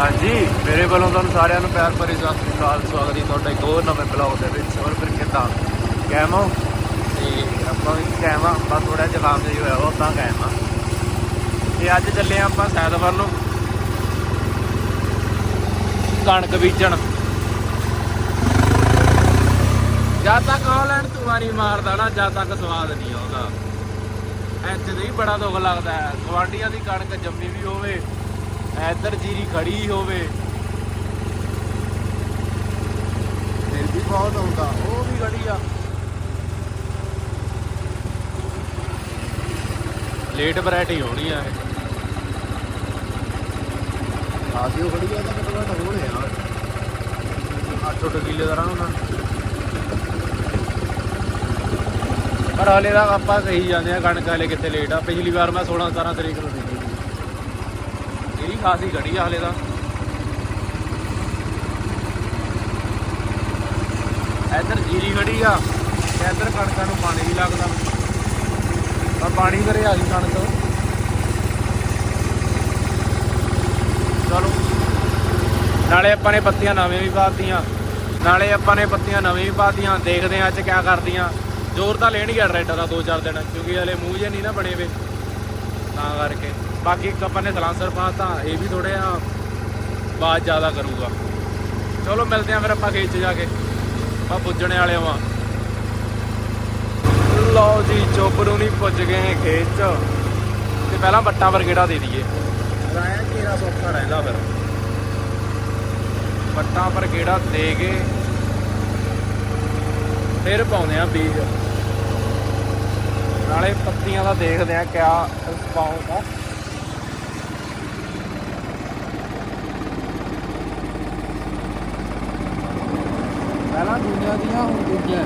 ਹਾਂਜੀ, ਮੇਰੇ ਵੱਲੋਂ ਤੁਹਾਨੂੰ ਸਾਰਿਆਂ ਨੂੰ ਪਿਆਰ ਭਰੀ ਸਤਿ ਸ੍ਰੀ ਅਕਾਲ, ਸਵਾਗਤ ਹੈ ਤੁਹਾਡਾ ਇੱਕ ਹੋਰ ਨਵੇਂ ਬਲੌਗ ਦੇ ਵਿੱਚ। ਹੋਰ ਫਿਰ ਕਿੱਦਾਂ? ਕਾਇਮ ਹੋ? ਤੇ ਆਪਾਂ ਵੀ ਕਾਇਮ ਆ ਬਸ ਥੋੜਾ ਜ਼ੁਕਾਮ ਜਿਹਾ ਹੋਇਆ ਉਹ ਤਾਂ ਕਾਇਮ ਆ। ਤੇ ਅੱਜ ਚੱਲੇ ਆਂ ਆਪਾਂ ਸੈਦਵਰ ਨੂੰ। ਕਣਕ ਬੀਜਣ। ਜਦ ਤੱਕ ਆਨਲਾਈਨ ਤੁਮਾਰੀ ਮਾਰਦਾ ਨਾ, ਜਦ ਤੱਕ ਸਵਾਦ ਨਹੀਂ ਆਉਂਦਾ। ਇੱਥੇ ਤੇ ਹੀ ਬੜਾ ਦੁੱਖ ਲੱਗਦਾ ਹੈ। ਗਵਾਂਡੀਆਂ ਦੀ ਕਣਕ ਜੰਮੀ ਵੀ ਹੋਵੇ ਇੱਧਰ ਜੀਰੀ ਖੜੀ ਹੋਵੇ। ਫਿਰ ਵੀ ਬਹੁਤ ਆਉਂਦਾ, ਉਹ ਵੀ ਖੜੀ ਆ। ਲੇਟ ਵੈਰਾਈਟੀ ਹੋਣੀ ਆ ਇਹ। ਆਸੀ ਖੜੀ ਆ ਤਾਂ ਕਿਤੇ ਤਾਂ ਹੋਣੇ ਆ। 8-8 ਕਿੱਲੇ ਦਾ ਰਾਉਣਾ ਪਰ ਹਲੇ ਦਾ ਆਪਾਂ ਕਹੀ ਜਾਂਦੇ ਆ, ਕਣਕ ਹਲੇ ਕਿੱਥੇ ਲੇਟ ਆ। ਪਿਛਲੀ ਵਾਰ ਮੈਂ 16 17 ਤਰੀਕ ਨੂੰ ਦਿੱਤੀ ਇਹਦੀ ਖਾਸੀ ਘੜੀ ਆ ਹਲੇ ਦਾ ਇੱਧਰ ਜੀਰੀ ਖੜੀ ਆ ਤੇ ਇੱਧਰ ਕਣਕਾਂ ਨੂੰ ਪਾਣੀ ਵੀ ਲੱਗਦਾ। ਆ ਪਾਣੀ ਕਰੇ ਆ ਗਈ ਕਣਕ ਚਲੋ। ਨਾਲੇ ਆਪਾਂ ਨੇ ਪੱਤੀਆਂ ਨਵੇਂ ਵੀ ਪਾਤੀਆਂ। ਨਾਲੇ ਆਪਾਂ ਨੇ ਪੱਤੀਆਂ ਨਵੇਂ ਵੀ ਪਾਤੀਆਂ। ਦੇਖਦੇ ਆ ਅੱਜ ਕਿਆ ਕਰਦੀਆਂ। ਜ਼ੋਰ ਤਾਂ ਲੈਣਗੇ ਟਰੈਕਟਰ ਦਾ 2-4 ਦਿਨ। ਕਿਉਂਕਿ ਹਲੇ ਮੂੰਹ ਜੇ ਨਹੀਂ ਨਾ ਬਣੇ ਵੇ। ਤਾਂ ਕਰਕੇ। ਬਾਕੀ ਇੱਕ ਆਪਾਂ ਨੇ ਸਲਾਂਸਰ ਪਾਤਾ ਇਹ ਵੀ ਥੋੜੇ ਆ ਬਾਅਦ ਜ਼ਿਆਦਾ ਕਰੂਗਾ। ਚਲੋ ਮਿਲਦੇ ਆ ਫਿਰ ਆਪਾਂ ਖੇਤ 'ਚ ਜਾ ਕੇ। ਆਪਾਂ ਪੁੱਜਣੇ ਵਾਲੇ ਹਾਂ। ਲਓ ਜੀ ਚੋਪਰੂ ਨਹੀਂ ਪੁੱਜ ਗਏ ਹਾਂ ਖੇਤ 'ਚ। ਤੇ ਪਹਿਲਾਂ ਬੱਟਾਂ ਪਰ ਗੇੜਾ ਦੇ ਦਈਏ। ਰਾਇਆ ਤੇਰਾ ਸੌਖਾ ਰਹਿੰਦਾ ਫਿਰ? ਬੱਟਾਂ ਪਰ ਗੇੜਾ ਦੇ ਕੇ ਫਿਰ ਪਾਉਂਦੇ ਆ ਬੀਜ। ਨਾਲੇ ਪੱਤੀਆਂ ਦਾ ਦੇਖਦੇ ਆ ਕਿਆ ਪਾਉਂਦਾ ਪਹਿਲਾਂ ਦੀਆਂ ਹੁਣ ਦੂਜੀਆਂ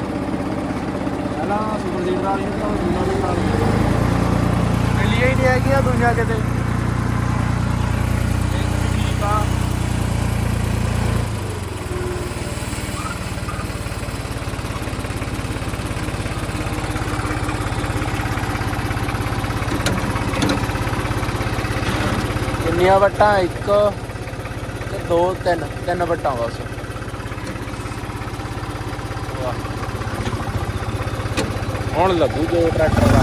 ਪਹਿਲਾਂ ਸੁਪਰ ਸੀਡਰ ਵਾਲੀਆਂ ਤਾਂ ਹੁਣ ਦੁਨੀਆ ਵੀ ਵਾਲੀਆਂ ਮਿਲੀਆਂ ਹੀ ਨਹੀਂ ਹੈਗੀਆਂ ਦੁਨੀਆ ਕਿਤੇ। ਠੀਕ ਆ ਕਿੰਨੀਆਂ ਵਟਾਂ? ਇੱਕ ਤੇ ਦੋ, ਤਿੰਨ। ਤਿੰਨ ਵਟਾਂ ਬਸ। ਹੁਣ ਲੱਗੂ ਜੋ ਟਰੈਕਟਰ ਦਾ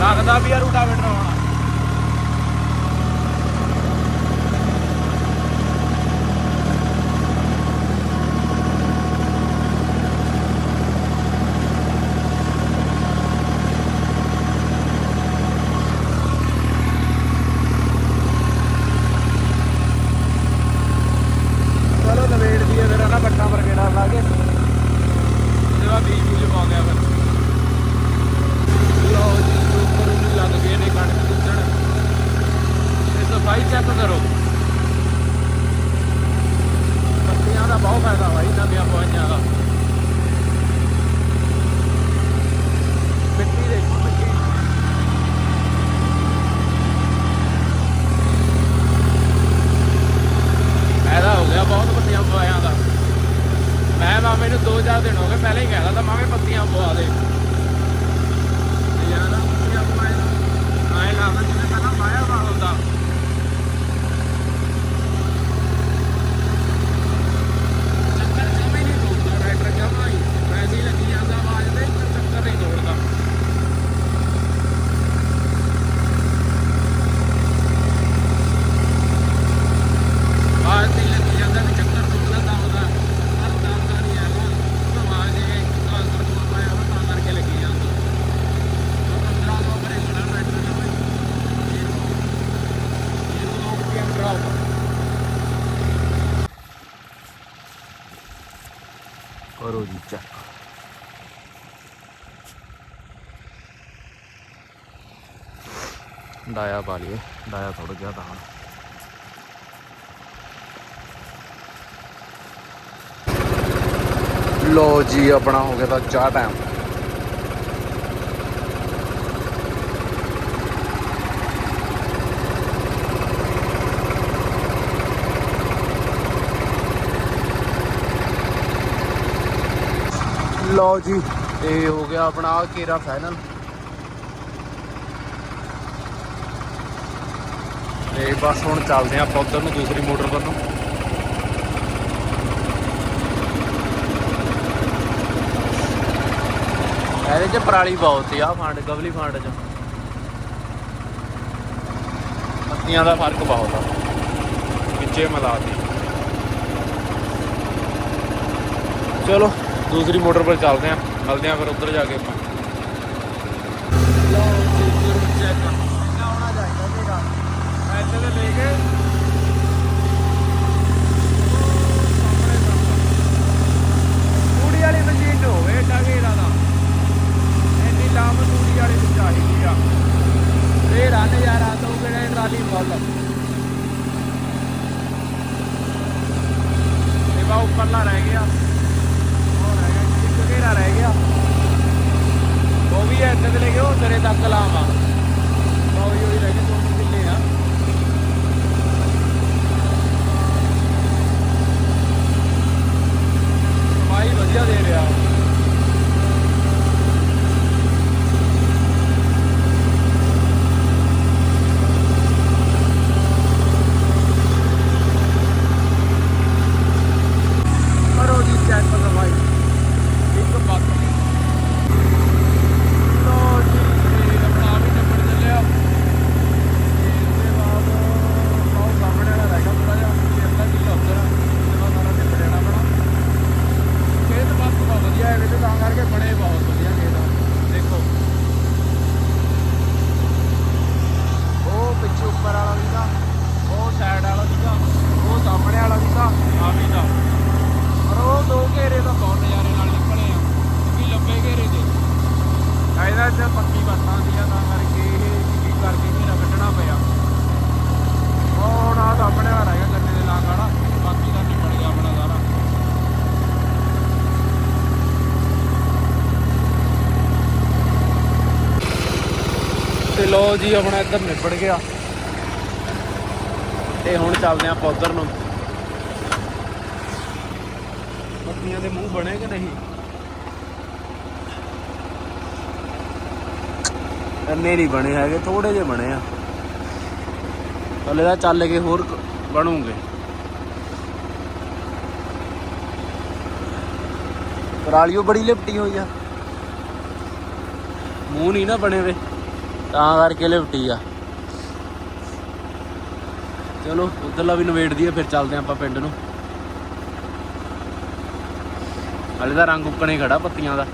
ਲੱਗਦਾ ਵੀ ਆ ਰੂਟਾਵੇਟਰ ਆਉਣਾ ਚਲੋ ਨਵੇੜ ਦੀ ਫਿਰ ਨਾ ਬੱਟਾਂ ਪਰ ਗੇੜਾ ਲਾ ਕੇ ਇਹਦੇ ਬਾਅਦ ਬੀਜ ਬੂਜ ਪਾ ਗਿਆ ਫਿਰ ਲਓ ਜੀ ਉੱਪਰ ਨੂੰ ਲੱਗ ਗਏ ਨੇ ਕਣਕ ਕੁੱਟਣ ਇਹ ਸਫ਼ਾਈ ਚੈੱਕ ਕਰੋ ਪੱਤੀਆਂ ਦਾ ਬਹੁਤ ਫਾਇਦਾ ਭਾਈ ਨਵੀਆਂ ਪਵਾਈਆਂ ਦਾ ਮਿੱਟੀ ਦੇ ਮਿੱਟੀ ਫਾਇਦਾ ਹੋ ਗਿਆ ਬਹੁਤ ਪੱਤੀਆਂ ਪਵਾਈਆਂ ਦਾ। ਮੈਂ ਮਾਮੇ ਨੂੰ 2-4 ਦਿਨ ਹੋ ਗਏ ਪਹਿਲਾਂ ਹੀ ਕਹਿਦਾ ਤਾਂ ਮਾਮੇ ਪੱਤੀਆਂ ਪਵਾ ਦੇ ਯਾਰ ਪੱਤੀਆਂ ਪਵਾਏ ਆਏ ਲੱਗਦਾ ਜਿਵੇਂ ਪਹਿਲਾਂ ਪਾਇਆ ਵਾ ਹੁੰਦਾ ਚੱਕਰ ਜਮੇ ਨਹੀਂ ਤੋੜਦਾ ਟਰੈਕਟਰ ਜਮਾ ਹੀ ਵੈਸੇ ਹੀ ਲੱਗੀ ਜਾਂਦਾ ਆਵਾਜ਼ ਤੇ ਪਰ ਚੱਕਰ ਨਹੀਂ ਤੋੜਦਾ ਆਵਾਜ਼ ਤੇ ਹੀ ਲੱਗੀ ਜਾਂਦਾ ਵੀ ਚੱਕਰ ਤੋੜਦਾ ਤਾਂ ਉਹਦਾ ਪਰ ਦਮਦਾ ਨਹੀਂ ਹੈਗਾ ਉਹ ਆਵਾਜ਼ ਇਹ ਕਾਲ ਕਰ ਪਾਇਆ ਉਹ ਤਾਂ ਕਰਕੇ ਲੱਗੀ ਜਾਂਦਾ ਉਹ 15 ਸੌ ਭਰੇ ਖੜਾ ਟਰੈਕਟਰ ਦਾ ਭਾਈ ਇਹ ਲੋਕ ਪੀਐਮ ਡਰਾਪ ਕਰੋ ਡਾਇਆ ਪਾ ਲਈਏ, ਡਾਇਆ ਥੋੜਾ ਜਿਹਾ ਤਾਂ। ਲੋ ਜੀ, ਆਪਣਾ ਹੋ ਗਿਆ ਤਾਂ ਚਾਹ ਟਾਈਮ ਲਓ ਜੀ, ਇਹ ਹੋ ਗਿਆ ਆਪਣਾ ਘੇਰਾ ਕੇਰਾ ਫਾਈਨਲ ਤੇ ਬਸ ਹੁਣ ਚੱਲਦੇ ਆਂ ਆਪਾਂ ਉੱਧਰ ਨੂੰ, ਦੂਸਰੀ ਮੋਟਰ ਵੱਲੋਂ ਇਹਦੇ ਚ ਪਰਾਲੀ ਬਹੁਤ ਆ ਫਾਂਡ, ਗਵਲੀ ਫਾਂਡ ਚ। ਪੱਤੀਆਂ ਦਾ ਫ਼ਰਕ ਬਹੁਤ ਆ। ਵਿੱਚੇ ਮਿਲਾਤੀ ਚਲੋ। ਦੂਸਰੀ ਮੋਟਰ ਪਰ ਚੱਲਦੇ ਆਂ ਮਿਲਦੇ ਆਂ ਫਿਰ ਉੱਧਰ ਜਾ ਕੇ ਆਪਾਂ ਲਓ ਜੀ ਜ਼ਰੂਰ ਚੈੱਕ ਚਾਹੀਦਾ ਸੀਗਾ ਇੱਥੇ ਤੇ ਲੈ ਕੇ ਤੂੜੀ ਵਾਲੀ ਮਸ਼ੀਨ ਚ ਹੋਵੇ ਟਾਗੇਰਾ ਦਾ ਇੰਨੀ ਲਾਮ ਤੂੜੀ ਵਾਲੀ ਨੂੰ ਚਾਹੀਦੀ ਆ ਫੇਰ ਆ ਨਜ਼ਾਰਾ ਤੋਂ ਕਿਹੜੇ ਟਰਾਲੀ ਫੁੱਲ ਇਹ ਬਾ ਉੱਪਰਲਾ ਰਹਿ ਗਿਆ ਉਹ ਰਹਿ ਗਿਆ ਇੱਕ ਘੇਰਾ ਰਹਿ ਗਿਆ ਉਹ ਵੀ ਇੱਥੇ ਤੇ ਲੈ ਕੇ ਉਹ ਤੇਰੇ ਤੱਕ ਲਾਵਾਂ ਉਹ ਹੀ ਰਹਿ ਗਏ ਦੋ ਕਿੱਲੇ ਆ ਸਫ਼ਾਈ ਵਧੀਆ ਦੇ ਰਿਹਾ ਕਰੋ ਜੀ ਚੈੱਕ ਸਫ਼ਾਈ ਇੱਕ ਬੱਤ ਲੋ ਜੀ ਇਹ ਆਪਣਾ ਵੀ ਨੰਬਰ ਚੱਲਿਆ ਤੇ ਉਹਦੇ ਬਾਅਦ ਬਹੁਤ ਸਾਹਮਣੇ ਵਾਲਾ ਰਹਿ ਗਿਆ ਥੋੜਾ ਜਿਹਾ ਤੇ ਅੱਧਾ ਕਿੱਲਾ ਉੱਧਰ ਆ ਤੇ ਉਹ ਸਾਰਾ ਨਿਬੜ ਜਾਣਾ ਆਪਣਾ ਖੇਤ ਬਸ ਬਹੁਤ ਵਧੀਆ ਹੈ ਵਿੱਚ ਤਾਂ ਕਰਕੇ ਬੜੇ ਬਹੁਤ ਵਧੀਆ ਖੇਤ ਆ ਦੇਖੋ ਉਹ ਪਿੱਛੇ ਉੱਪਰ ਵਾਲਾ ਵੀਗਾ ਉਹ ਸਾਈਡ ਵਾਲਾ ਵੀਗਾ ਉਹ ਸਾਹਮਣੇ ਵਾਲਾ ਵੀਗਾ ਪਰ ਉਹ ਦੋ ਘੇਰੇ ਤਾਂ ਬਹੁਤ ਨਜ਼ਾਰੇ ਨਾਲ ਨਿਕਲੇ ਆ ਕਿਉਂਕਿ ਲੰਬੇ ਘੇਰੇ ਦੇ ਇਹਦਾ ਚ ਪੱਕੀ ਬੱਸਾਂ ਦੀਆਂ ਤਾਂ ਕਰਕੇ ਇਹ ਕੀ ਕਰਕੇ ਘੇਰਾ ਕੱਢਣਾ ਪਿਆ ਹੁਣ ਆ ਸਾਹਮਣੇ ਵਾਲਾ ਰਹਿ ਗਿਆ ਗੰਨੇ ਦੇ ਲਾਗ ਵਾਲਾ ਬਾਕੀ ਦਾ ਨਿਕਲ ਗਿਆ ਆਪਣਾ ਸਾਰਾ ਤੇ ਲੋ ਜੀ ਆਪਣਾ ਇੱਧਰ ਨਿਬੜ ਗਿਆ। ਤੇ ਹੁਣ ਚੱਲਦੇ ਆਂ ਆਪਾਂ ਉੱਧਰ ਨੂੰ। ਪੱਤੀਆਂ ਦੇ ਮੂੰਹ ਬਣੇ ਕਿ ਨਹੀਂ? ਇੰਨੇ ਨਹੀਂ ਬਣੇ ਹੈਗੇ ਥੋੜੇ ਜਿਹੇ ਬਣੇ ਆ। ਹਲੇ ਤਾਂ ਚੱਲ ਕੇ ਹੋਰ ਬਣੂਗੇ। ਪਰਾਲੀਓ ਬੜੀ ਲਿਪਟੀ ਹੋਈ ਆ। ਮੂੰਹ ਨਹੀਂ ਨਾ ਬਣੇ ਵੇ, ਤਾਂ ਕਰਕੇ ਲਿਪਟੀ ਆ। ਚਲੋ, ਉਧਰਲਾ ਵੀ ਨਵੇੜ ਦਈਏ ਫਿਰ ਚੱਲਦੇ ਆਪਾਂ ਪਿੰਡ ਨੂੰ। ਹਲੇ ਤਾਂ ਰੰਗ ਉੱਕਣੇ ਖੜਾ ਪੱਤੀਆਂ ਦਾ।